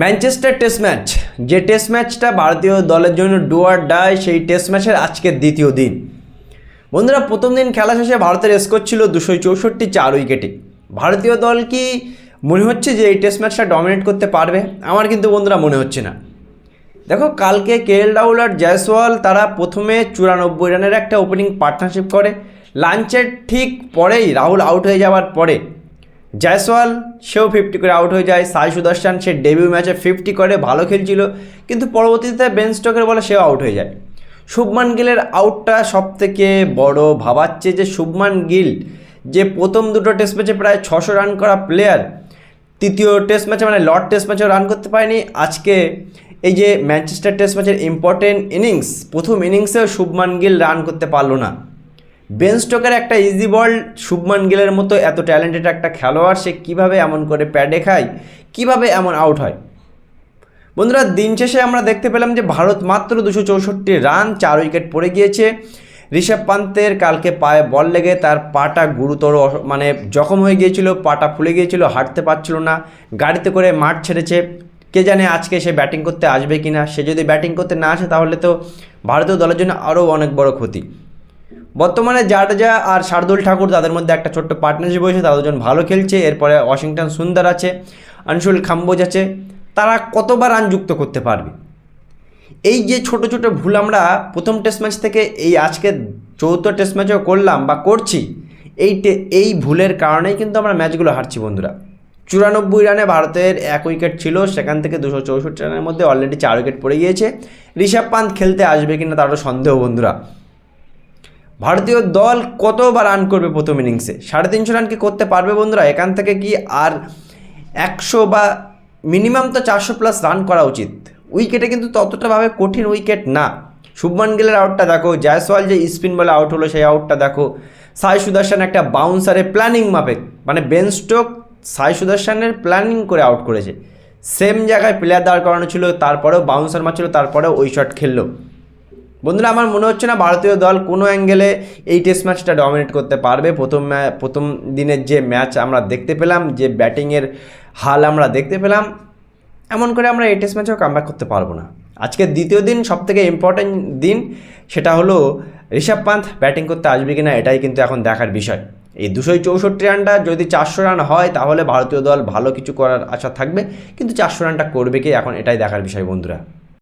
Manchester test match. যে test ম্যাচটা ভারতীয় দলের জন্য ডুয়ার ডায় সেই টেস্ট ম্যাচের আজকের দ্বিতীয় দিন। বন্ধুরা, প্রথম দিন খেলা শেষে ভারতের স্কোর ছিল দুশো চৌষট্টি চার উইকেটে। ভারতীয় দল কি মনে হচ্ছে যে এই টেস্ট ম্যাচটা ডমিনেট করতে পারবে? আমার কিন্তু বন্ধুরা মনে হচ্ছে না। দেখো, কালকে কে এল রাহুল আর জয়সওয়াল তারা প্রথমে চুরানব্বই রানের একটা ওপেনিং পার্টনারশিপ করে। লাঞ্চের ঠিক পরেই রাহুল আউট হয়ে যাওয়ার পরে জয়সওয়াল, সেও ফিফটি করে আউট হয়ে যায়। সাই সুদর্শন, সে ডেবিউ ম্যাচে ফিফটি করে, ভালো খেলছিল। কিন্তু পরবর্তীতে বেন স্টকের বলে সেও আউট হয়ে যায়। শুভমান গিলের আউটটা সব থেকে বড় ভাবাচ্ছে যে শুভমান গিল, যে প্রথম দুটো টেস্ট ম্যাচে প্রায় ছশো রান করা প্লেয়ার তৃতীয় টেস্ট ম্যাচে মানে লর্ড টেস্ট ম্যাচেও রান করতে পারেনি। আজকে এই যে ম্যানচেস্টার টেস্ট ম্যাচের ইম্পর্টেন্ট ইনিংস প্রথম ইনিংসেও শুভমান গিল রান করতে পারল না। বেন স্টোকের একটা ইজি বল শুভমান গিলের মতো এত ট্যালেন্টেড একটা খেলোয়াড়, সে কীভাবে এমন করে প্যাডে খায়, কীভাবে এমন আউট হয়? বন্ধুরা, দিন শেষে আমরা দেখতে পেলাম যে ভারত মাত্র দুশো চৌষট্টি রান, চার উইকেট পড়ে গিয়েছে। ঋষভ পান্তের কালকে পায়ে বল লেগে তার পাটা গুরুতর মানে জখম হয়ে গিয়েছিল, পাটা ফুলে গিয়েছিল, হাঁটতে পারছিল না, গাড়িতে করে মাঠ ছেড়েছে। কে জানে আজকে সে ব্যাটিং করতে আসবে কি না সে যদি ব্যাটিং করতে না আসে, তাহলে তো ভারতীয় দলের জন্য আরও অনেক বড় ক্ষতি। বর্তমানে জাডেজা আর শার্দুল ঠাকুর তাদের মধ্যে একটা ছোট্ট পার্টনারশিপ হয়েছে দুজন ভালো খেলছে, এরপরে ওয়াশিংটন সুন্দর আছে, আনসুল খাম্বোজ আছে, তারা কতবার রান যুক্ত করতে পারবে? এই যে ছোট ছোট ভুল আমরা প্রথম টেস্ট ম্যাচ থেকে এই আজকে চৌদ্দ টেস্ট ম্যাচেও করলাম বা করছি, এই এই ভুলের কারণেই কিন্তু আমরা ম্যাচগুলো হারছি বন্ধুরা। চুরানব্বই রানে ভারতের এক উইকেট ছিল, সেখান থেকে দুশো চৌষট্টি রানের মধ্যে অলরেডি চার উইকেট পড়ে গিয়েছে। ঋষভ পান্ত খেলতে আসবে কিনা তারও সন্দেহ বন্ধুরা। ভারতীয় দল কতবার রান করবে প্রথম ইনিংসে সাড়ে তিনশো রান কি করতে পারবে বন্ধুরা? এখান থেকে কি আর একশো বা মিনিমাম তো চারশো প্লাস রান করা উচিত। উইকেটে কিন্তু ততটাভাবে কঠিন উইকেট না। শুভমান গিলের আউটটা দেখো, জয়সওয়াল যে স্পিন বলে আউট হলো সেই আউটটা দেখো। সাই সুদর্শন একটা বাউন্সারে প্ল্যানিং মাপে মানে বেন স্টোক সাই সুদর্শনের প্ল্যানিং করে আউট করেছে। সেম জায়গায় প্লেয়ার দাঁড় করানো ছিল, তারপরেও বাউন্সার মারছিল, তারপরেও ওই শট খেললো। বন্ধুরা, আমার মনে হচ্ছে না ভারতীয় দল কোনো অ্যাঙ্গেলে এই টেস্ট ম্যাচটা ডমিনেট করতে পারবে। প্রথম প্রথম দিনের যে ম্যাচ আমরা দেখতে পেলাম, যে ব্যাটিংয়ের হাল আমরা দেখতে পেলাম, এমন করে আমরা এই টেস্ট ম্যাচেও কামব্যাক করতে পারব না। আজকে দ্বিতীয় দিন, সবথেকে ইম্পর্ট্যান্ট দিন সেটা হলো ঋষভ পান্থ ব্যাটিং করতে আসবে কিনা, এটাই কিন্তু এখন দেখার বিষয়। এই দুশোই চৌষট্টি রানটা যদি চারশো রান হয়, তাহলে ভারতীয় দল ভালো কিছু করার আশা থাকবে, কিন্তু চারশো রানটা করবে কি, এখন এটাই দেখার বিষয় বন্ধুরা।